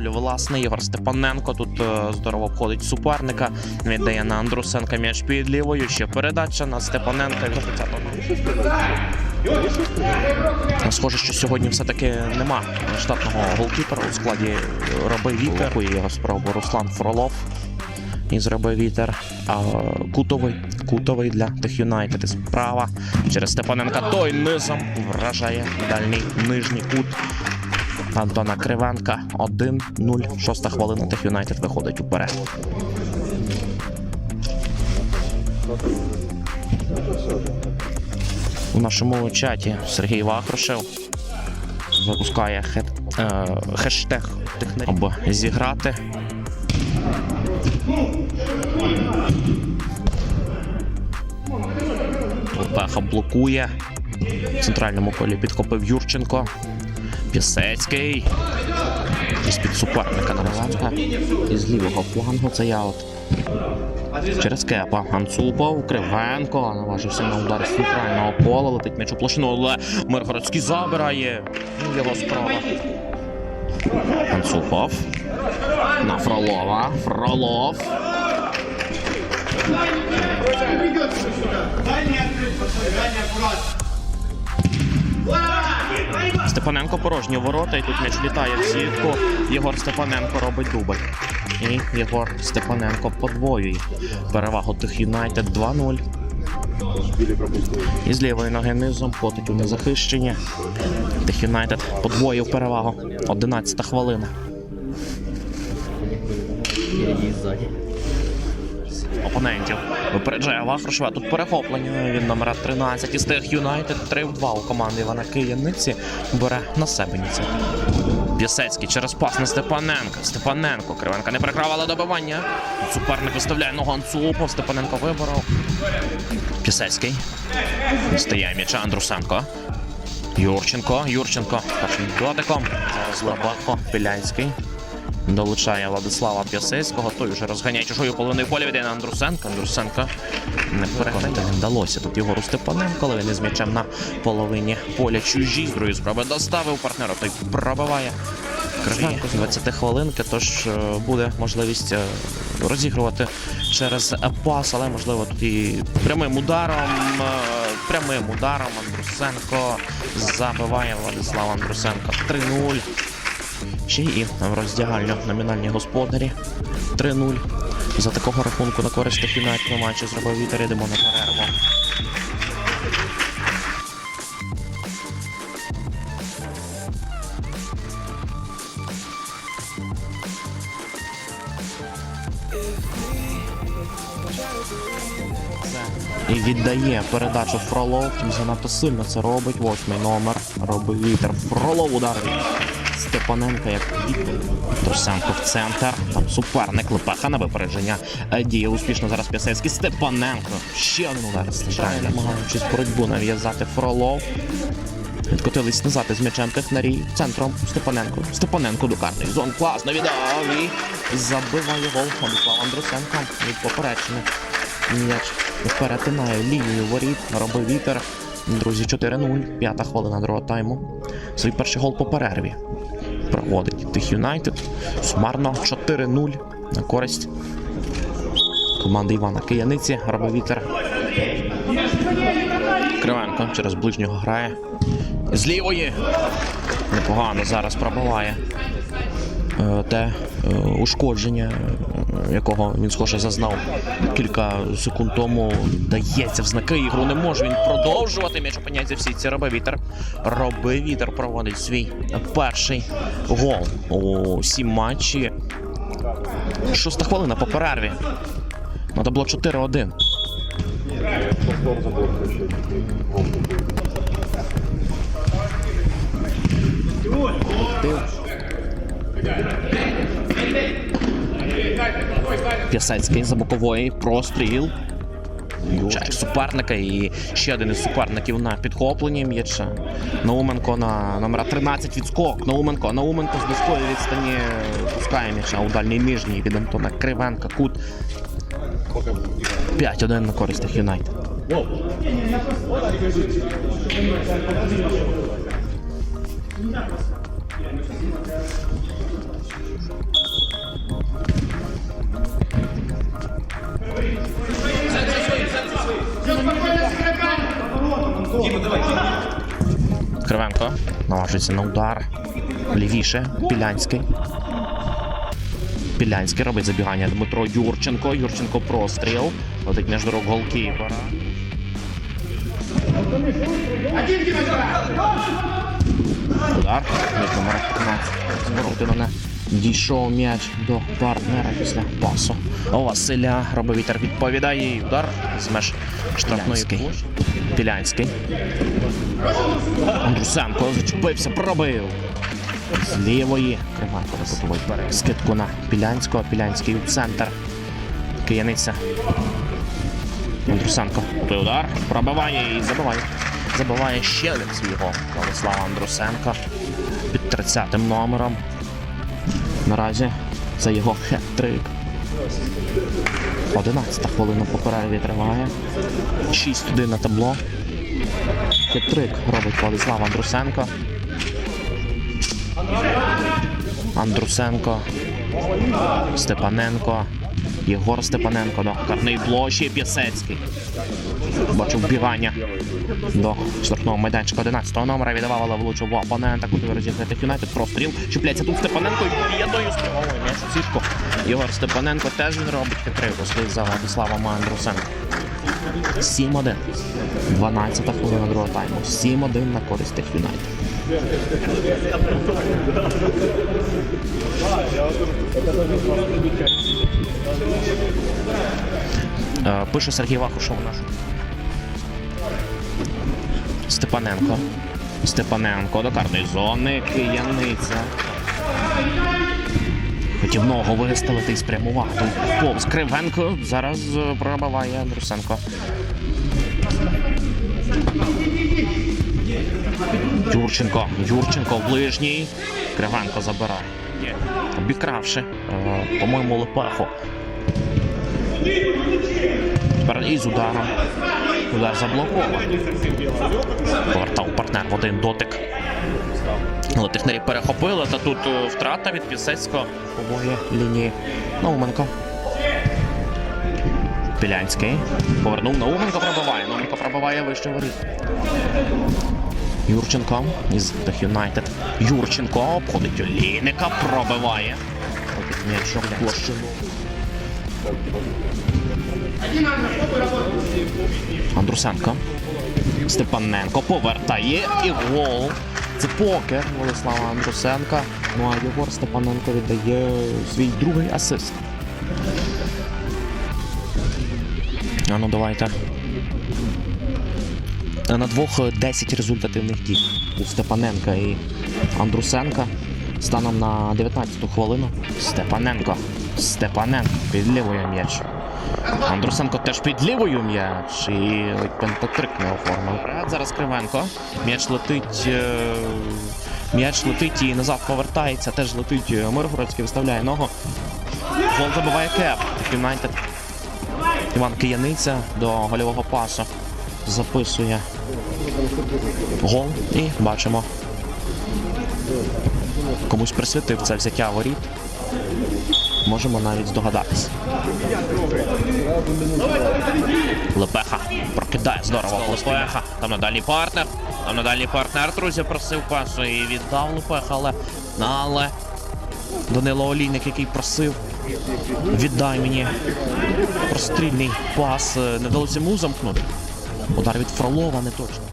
фауль власне. Ігор Степаненко тут е, здорово обходить суперника. Віддає на Андрусенка м'яч під лівою. Ще передача на Степаненка. Схоже, що сьогодні все-таки нема штатного голкіпера у складі роби вітер. І його спробу Руслан Фролов. І зробив вітер. А кутовий, кутовий для тих Юнайтед. Справа через Степаненка. Той низом вражає дальній нижній кут. Антона Кривенка 1-0. Шоста хвилина тих Юнайтед виходить уперед. У нашому чаті Сергій Вахрушев випускає хет, е, хештег технарів, аби зіграти. Лепеха блокує. В центральному колі підхопив Юрченко. Пісецький. Із під суперника Наливанка. Із лівого флангу це я от. Через кепа. Анцупов, Кривенко. Наважився на удар з центрального кола. Летить м'яч у площину, але Миргородський забирає. Його справа. Анцупов. На Фролова. Фролов. Степаненко порожні ворота, і тут м'яч літає в сітку. Єгор Степаненко робить дубль. І Єгор Степаненко подвоює перевагу тих Юнайтед 2-0. І з лівої ноги низом котить у незахищення. Тих Юнайтед подвоїв перевагу. 11 хвилина. Опонентів випереджає Вахрушева. Тут перехоплення від номера 13 із тих Юнайтед 3 в 2 у команди Івана Кияниці бере на себе ініціативу. Пісецький через пас на Степаненка. Степаненко. Кривенка не прикрав, але добивання. Суперник виставляє ногу Анцупов. Степаненко виборов. Пісецький. Стає м'яча Андрусенко. Юрченко. Юрченко. Першим дотиком. Зараз Лебахо. Пілянський. Долучає Владислава П'ясецького. Той вже розганяє чужою половиною поля віддає на Андрусенка. Андрусенка не переконати не вдалося. Тут Єгору Степаненко, коли він із м'ячем на половині поля чужі. З другої спроби доставив партнера. Той пробиває. Кривенко з 20 хвилинки, тож е, буде можливість е, розігрувати через пас, але можливо тут і прямим ударом. е, Прямим ударом Андрусенко забиває Владислав Андрусенко 3-0. Ще і в роздягальню номінальні господарі 3-0. За такого рахунку на користь на матчі зробив вітер, йдемо на перерву. І віддає передачу Фролов. Втім, занадто сильно це робить. Восьмий номер. Робить вітер. Фролов удар Степаненка як відповідь. Трусенко в центр. Там суперник Лепеха на випередження. Е, Діє успішно зараз Пісецький. Степаненко. Ще один удар з. Намагаючись боротьбу нав'язати Фролов. Відкотились назад із м'ячем технарі. Центром Степаненко. Степаненко до карної зон. Класно віддав і забиває гол Владислав Андрусенко від поперечення. М'яч перетинає лінію воріт, робить вітер. Друзі, 4-0, п'ята хвилина другого тайму. Свій перший гол по перерві проводить тих Юнайтед. Сумарно 4-0 на користь команди Івана Кияниці. Робовітер. вітер. Кривенко через ближнього грає. З лівої. Непогано зараз пробиває е, те е, ушкодження, якого він схоже зазнав кілька секунд тому. Дається в знаки ігру. Не може він продовжувати. М'яч опиняється всі ці роби вітер. Роби вітер проводить свій перший гол у сім матчі. Шоста хвилина по перерві. Надо було 4-1. П'ясецький за бокової простріл. Влучає суперника і ще один із суперників на підхопленні м'яча. Науменко на номера 13 відскок. Науменко. Науменко з близької відстані пускає м'яча у дальній нижній від Антона Кривенка. Кут 5-1 на користь тих Юнайтед. Кривенко наважується на удар. Лівіше. Пілянський. Пілянський робить забігання. Дмитро Юрченко. Юрченко простріл. Летить між дорог голкіпера. Удар. Від номера 15. Зворотино не дійшов м'яч до партнера після пасу. Василя робить вітер відповідає. І удар з меж штрафної площі. Пілянський. Андрусенко зачепився, пробив. З лівої Кривенко викотовий бере скидку на Пілянського. Пілянський у центр. Кияниця. Андрусенко. Той удар. Пробиває і забиває. Забиває ще один свій гол. Владислава Андрусенка під 30 номером. Наразі це його хет-трик. 11 хвилина по перерві триває. 6-1 на табло. Хет-трик робить Владислав Андрусенко. Андрусенко. Степаненко. Єгор Степаненко до карної площі П'ясецький. Бачу вбігання до штрафного майданчика 11-го номера віддавав, але влучив опонента, куди розіграти Юнайтед. Простріл. Чіпляється тут Степаненко і б'єдою спрямовує м'яч. Єгор Степаненко теж він робить хитрив слід за Владиславом Андрусенко. 7-1. 12 хвилина другого тайму. 7-1 на користь тих Юнайтед. Е, Пише Сергій Вахушов наш. Степаненко. Степаненко до карної зони. Кияниця. Хотів ногу виставити і спрямувати. Повз Кривенко. Зараз е, пробиває Андрусенко. Юрченко. Юрченко ближній. Кривенко забирає. Обікравши, е, по-моєму, Лепеху. Тепер із ударом. Удар заблокований. Повертав партнер в один дотик. Але технарі перехопили, та тут е, втрата від Пісецького обоє лінії. Науменко. Пілянський. Повернув Науменко пробиває. Науменко пробиває вище воріт. Юрченко із The United. Юрченко обходить Олійника, пробиває. М'ячок площину. Андрусенко. Степаненко повертає і гол. Це покер Владислава Андрусенка. Ну а Єгор Степаненко віддає свій другий асист. Ну давайте. На двох е, 10 результативних дій у Степаненка і Андрусенка. Станом на 19-ту хвилину. Степаненко. Степаненко під лівою м'яч. Андрусенко теж під лівою м'яч і пентатрик не оформив. Зараз Кривенко. М'яч летить. е, М'яч летить і назад повертається. Теж летить е, Миргородський, виставляє ногу. Гол забиває Кеп. Юнайтед. Іван Кияниця до гольового пасу. Записує гол і бачимо. Комусь присвятив це взяття воріт. Можемо навіть здогадатися. Лепеха прокидає здорово Лепеха. Там надалі партнер. Там надалі партнер, друзі, просив пасу і віддав Лепеха, але, але Данило Олійник, який просив. Віддай мені прострільний пас. Не вдалося йому замкнути. Удар від Фролова не точно.